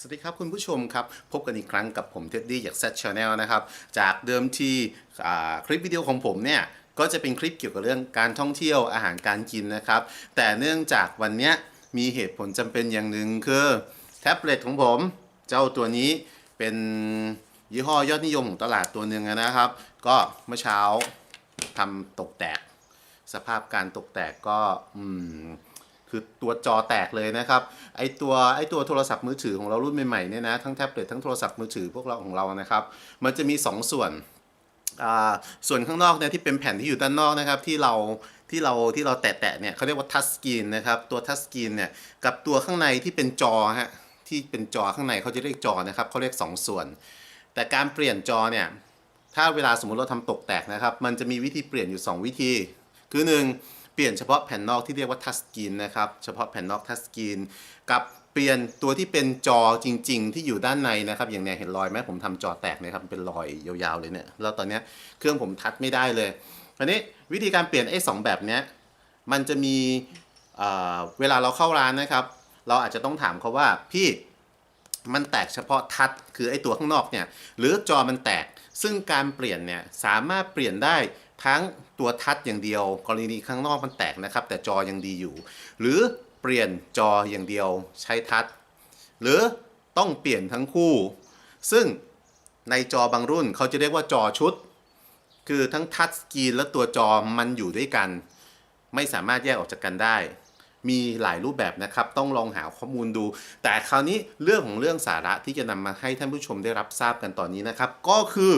สวัสดีครับคุณผู้ชมครับ พบกันอีกครั้งกับผมเท็ดดี้จาก Z Channel นะครับ จากเดิมที่คลิปวิดีโอของผมเนี่ย ก็จะเป็นคลิปเกี่ยวกับเรื่องการท่องเที่ยวอาหารการกินนะครับ แต่เนื่องจากวันนี้มีเหตุผลจำเป็นอย่างหนึ่งคือ แท็บเล็ตของผมเจ้าตัวนี้เป็นยี่ห้อยอดนิยมของตลาดตัวหนึ่งนะครับ ก็เมื่อเช้าทำตกแตก สภาพการตกแตกก็อืม คือตัวจอแตกเลยนะครับไอตัวไอตัวโทรศัพท์มือถือของเรารุ่นใหม่ๆเนี่ยนะทั้งแท็บเล็ตทั้งโทรศัพท์มือถือพวกเราของเรานะครับ มันจะมี 2 ส่วนส่วนข้างนอกเนี่ยที่เป็นแผ่นที่อยู่ด้านนอกนะครับที่เราที่เราที่เราแตะๆเนี่ยเขาเรียกว่าทัชสกรีนนะครับตัวทัชสกรีนเนี่ยกับตัวข้างในที่เป็นจอฮะที่เป็นจอข้างในเขาจะเรียกจอนะครับเขาเรียก 2 ส่วน แต่การเปลี่ยนจอเนี่ยถ้าเวลาสมมติเราทำตกแตกนะครับ มันจะมีวิธีเปลี่ยนอยู่ 2 วิธี คือ 1 เปลี่ยนเฉพาะแผ่นนอกที่เรียกว่าทัชสกรีนนะครับเฉพาะแผ่นนอกทัชสกรีนกับเปลี่ยนตัวที่เป็นจอจริง ๆ ที่อยู่ด้านในนะครับอย่างเนี้ยเห็นรอยไหมผมทำจอแตกนะครับเป็นรอยยาวๆเลยเนี่ยแล้วตอนเนี้ยเครื่องผมทัชไม่ได้เลยคราวนี้วิธีการเปลี่ยนไอ้สองแบบเนี้ยมันจะมีเอ่อเวลาเราเข้าร้านนะครับ เราอาจจะต้องถามเขาว่าพี่มันแตกเฉพาะทัชคือไอ้ตัวข้างนอกเนี่ยหรือจอมันแตกซึ่งการเปลี่ยนเนี่ยสามารถเปลี่ยนได้ ทั้งตัวทัชอย่างเดียว กรณีข้างนอกมันแตกนะครับ แต่จอยังดีอยู่ หรือเปลี่ยนจออย่างเดียวใช้ทัชหรือต้องเปลี่ยนทั้งคู่ ซึ่งในจอบางรุ่นเขาจะเรียกว่าจอชุด คือทั้งทัชสกรีนและตัวจอมันอยู่ด้วยกัน ไม่สามารถแยกออกจากกันได้ มีหลายรูปแบบนะครับ ต้องลองหาข้อมูลดู แต่คราวนี้เรื่องของเรื่องสาระที่จะนำมาให้ท่านผู้ชมได้รับทราบกันตอนนี้นะครับ ก็คือ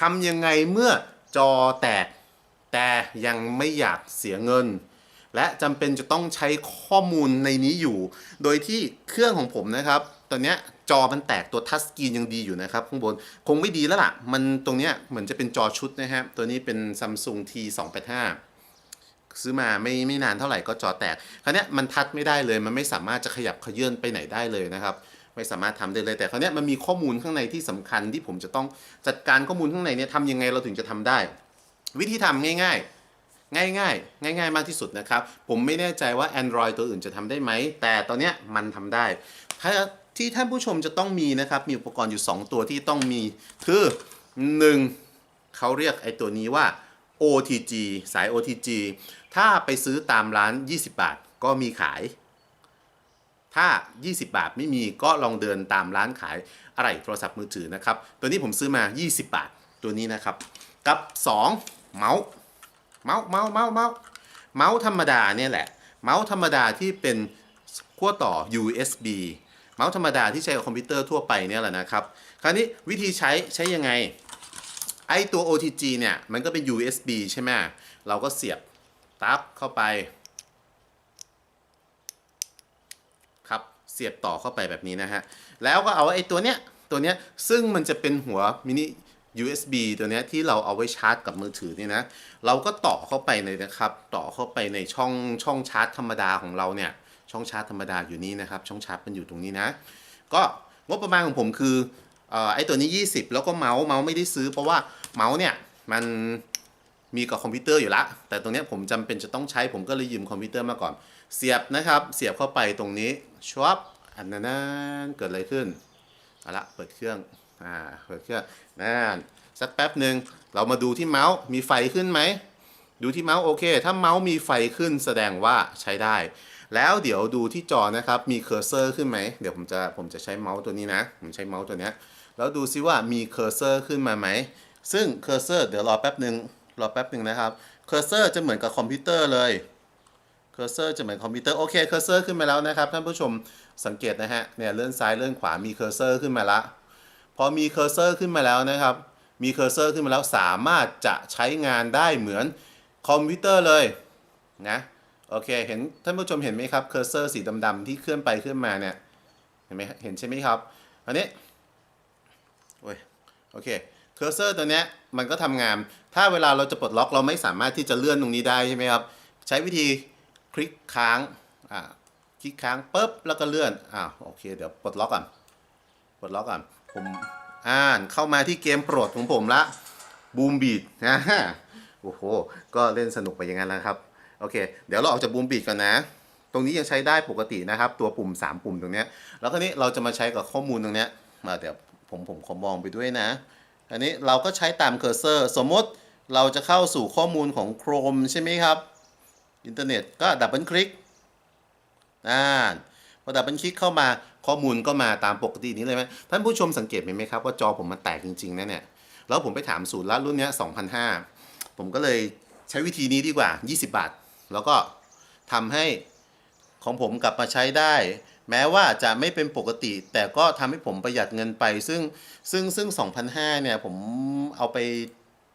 ทำยังไงเมื่อ จอแตก แต่ยังไม่อยากเสียเงิน และจำเป็นจะต้องใช้ข้อมูลในนี้อยู่ โดยที่เครื่องของผมนะครับ ตอนเนี้ยจอมันแตกตัวทัชสกรีนยังดีอยู่นะครับข้างบนคงไม่ดีแล้วล่ะ มันตรงเนี้ยเหมือนจะเป็นจอชุดนะครับตัวนี้เป็น Samsung T 2 8 5ซื้อมาไม่ไม่นานเท่าไหร่ก็จอแตก คราวเนี้ยมันทัดไม่ได้เลย มันไม่สามารถจะขยับเขยื่นไปไหนได้เลยนะครับ ไม่สามารถทำได้เลยแต่คราวเนี้ยมันมีข้อมูลข้างในที่สำคัญที่ผมจะต้องจัดการข้อมูลข้างในเนี่ยทำยังไงเราถึงจะทำได้ วิธีทำง่าย ๆ ง่ายง่ายง่ายง่าย ๆ มากที่สุดนะครับ ผมไม่แน่ใจว่า Android ตัวอื่นจะทำได้ไหม แต่ตอนเนี้ยมันทำได้ถ้าที่ท่านผู้ชมจะต้องมีนะครับ มีอุปกรณ์อยู่ 2 ตัวที่ต้องมี คือ 1. เขาเรียกไอ้ตัวนี้ว่า OTG สาย OTG ถ้าไปซื้อตามร้าน 20 บาท ก็มีขาย ถ้า 20 บาทไม่มีก็ลองเดินตามร้านขายอะไรโทรศัพท์มือถือนะครับ ตัวนี้ผมซื้อมา 20 บาทตัวนี้นะครับ กับ 2 เมาส์เมาส์เมาส์เมาส์เมาส์เมาส์ธรรมดาเนี่ยแหละ เมาส์ธรรมดาที่เป็นขั้วต่อ USB เมาส์ธรรมดาที่ใช้กับคอมพิวเตอร์ทั่วไปเนี่ยแหละนะครับ คราวนี้วิธีใช้ใช้ยังไง ไอตัว OTG เนี่ย มันก็เป็น USB ใช่ไหมเราก็เสียบตับเข้าไป ครับ เสียบต่อเข้าไปแบบนี้นะฮะ แล้วก็เอาไอ้ตัวเนี้ย ตัวเนี้ย ซึ่งมันจะเป็นหัวมินิ USB ตัวเนี้ยที่เราเอาไว้ชาร์จกับมือถือเนี่ยนะ เราก็ต่อเข้าไปเลยนะครับ ต่อเข้าไปในช่องช่องชาร์จธรรมดาของเราเนี่ย ช่องชาร์จธรรมดาอยู่นี่นะครับ ช่องชาร์จมันอยู่ตรงนี้นะ ก็งบประมาณของผมคืออไอ้ตัวนี้ 20 แล้วก็เมาส์เมาส์ไม่ได้ซื้อเพราะว่าเมาส์เนี่ยมัน มีกับคอมพิวเตอร์อยู่ละ แต่ตรงนี้ผมจำเป็นจะต้องใช้ผมก็เลยยืมคอมพิวเตอร์มาก่อน เสียบนะครับ เสียบเข้าไปตรงนี้ชวบอันนั้นเกิดอะไรขึ้นเอาละเปิดเครื่องอ่าเปิดเครื่องนั่นสักแป๊บหนึ่งเรามาดูที่เมาส์มีไฟขึ้นไหมดูที่เมาส์โอเค ถ้าเมาส์มีไฟขึ้นแสดงว่าใช้ได้ แล้วเดี๋ยวดูที่จอนะครับ มีเคอร์เซอร์ขึ้นไหม เดี๋ยวผมจะผมจะใช้เมาส์ตัวนี้นะ ผมใช้เมาส์ตัวนี้แล้วดูซิว่ามีเคอร์เซอร์ขึ้นมาไหม ซึ่งเคอร์เซอร์เดี๋ยวรอแป๊บหนึ่ง รอแป๊บหนึ่งนะครับ เคอร์เซอร์จะเหมือนกับคอมพิวเตอร์เลย เคอร์เซอร์จะเหมือนคอมพิวเตอร์ โอเค เคอร์เซอร์ขึ้นมาแล้วนะครับ ท่านผู้ชมสังเกตนะฮะ เนี่ยเลื่อนซ้ายเลื่อนขวา มีเคอร์เซอร์ขึ้นมาละพอมีเคอร์เซอร์ขึ้นมาแล้วนะครับ มีเคอร์เซอร์ขึ้นมาแล้วสามารถจะใช้งานได้เหมือนคอมพิวเตอร์เลยนะ โอเค เห็นท่านผู้ชมเห็นไหมครับ เคอร์เซอร์สีดำๆที่เคลื่อนไปเคลื่อนมาเนี่ย เห็นไหมเห็นใช่ไหมครับ อันนี้ โอ้ย โอเคเค อร์เซอร์ตัวเนี้ยมันก็ทำงาน ถ้าเวลาเราจะปลดล็อกเราไม่สามารถที่จะเลื่อนตรงนี้ได้ใช่ไหมครับ ใช้วิธีคลิกค้างอ่าคลิกค้างปุ๊บแล้วก็เลื่อนอ่าโอเคเดี๋ยวปลดล็อกก่อนปลดล็อกก่อนผมอ่านเข้ามาที่เกมโปรดของผมละบูมบีดนะโอ้โห ก็เล่นสนุกไปอย่างนั้นแล้วครับ โอเค เดี๋ยวเราออกจากบูมบีดก่อนนะ ตรงนี้ยังใช้ได้ปกตินะครับ ตัวปุ่ม 3 ปุ่มตรงนี้ แล้วก็นี้เราจะมาใช้กับข้อมูลตรงนี้มาเดี๋ยวผมผมขอมองไปด้วยนะ อันนี้เราก็ใช้ตามเคอร์เซอร์ สมมติเราจะเข้าสู่ข้อมูลของ Chrome ใช่ไหมครับ อินเทอร์เน็ตก็ดับเบิลคลิกอ่าพอดับเบิลคลิกเข้ามาข้อมูลก็มาตามปกตินี้เลยไหมท่านผู้ชมสังเกตไหมครับว่าจอผมมันแตกจริงๆนะเนี่ย แล้วผมไปถามศูนย์ละรุ่นนี้2,500ผมก็เลยใช้วิธีนี้ดีกว่า 20 บาท แล้วก็ทำให้ของผมกลับมาใช้ได้ แม้ว่าจะไม่เป็นปกติ แต่ก็ทำให้ผมประหยัดเงินไป ซึ่งซึ่งซึ่ง2,500เนี่ยผมเอาไป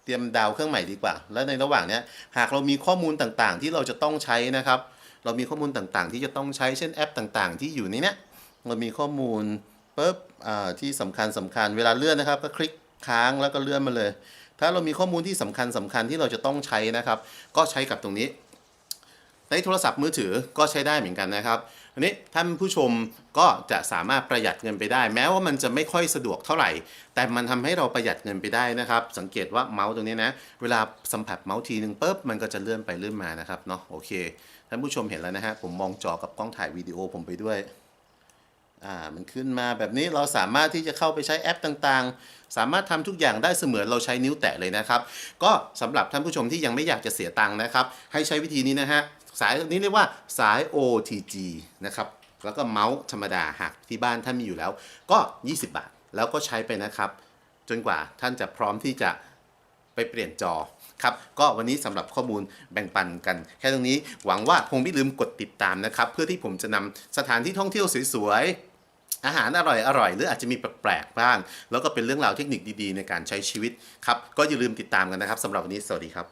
เตรียมดาวเครื่องใหม่ดีกว่า แล้วในระหว่างเนี้ยหากเรามีข้อมูลต่างๆ ที่เราจะต้องใช้นะครับ เรามีข้อมูลต่างๆ ที่จะต้องใช้เช่นแอปต่างๆ ที่อยู่ในเนี้ยเรามีข้อมูลปุ๊บอ่าที่สำคัญสำคัญเวลาเลื่อนนะครับ ก็คลิกค้างแล้วก็เลื่อนมาเลย ถ้าเรามีข้อมูลที่สำคัญสำคัญที่เราจะต้องใช้นะครับ ก็ใช้กับตรงนี้ ในโทรศัพท์มือถือก็ใช้ได้เหมือนกันนะครับอันนี้ท่านผู้ชมก็จะสามารถประหยัดเงินไปได้ แม้ว่ามันจะไม่ค่อยสะดวกเท่าไหร่ แต่มันทำให้เราประหยัดเงินไปได้นะครับ สังเกตว่าเมาส์ตรงนี้นะเวลาสัมผัสเมาส์ทีนึงปุ๊บมันก็จะเลื่อนไปเลื่อนมานะครับเนาะโอเคท่านผู้ชมเห็นแล้วนะฮะผมมองจอกับกล้องถ่ายวิดีโอผมไปด้วย อ่ามันขึ้นมาแบบนี้เราสามารถที่จะเข้าไปใช้แอปต่างๆ สามารถทำทุกอย่างได้เสมือนเราใช้นิ้วแตะเลยนะครับ ก็สำหรับท่านผู้ชมที่ยังไม่อยากจะเสียตังค์นะครับ ให้ใช้วิธีนี้นะฮะสายนี้เรียกว่าสาย OTG นะครับแล้วก็เมาส์ธรรมดาหากที่บ้านท่านมีอยู่แล้ว ก็ 20 บาท แล้วก็ใช้ไปนะครับ จนกว่าท่านจะพร้อมที่จะไปเปลี่ยนจอครับก็วันนี้สำหรับข้อมูลแบ่งปันกัน แค่ตรงนี้หวังว่าคงไม่ลืมกดติดตามนะครับ เพื่อที่ผมจะนำสถานที่ท่องเที่ยวสวยๆ อาหารอร่อยอร่อยหรืออาจจะมีแปลกๆบ้าง แล้วก็เป็นเรื่องราวเทคนิคดีๆ ในการใช้ชีวิตครับ ก็อย่าลืมติดตามกันนะครับสำหรับวันนี้สวัสดีครับ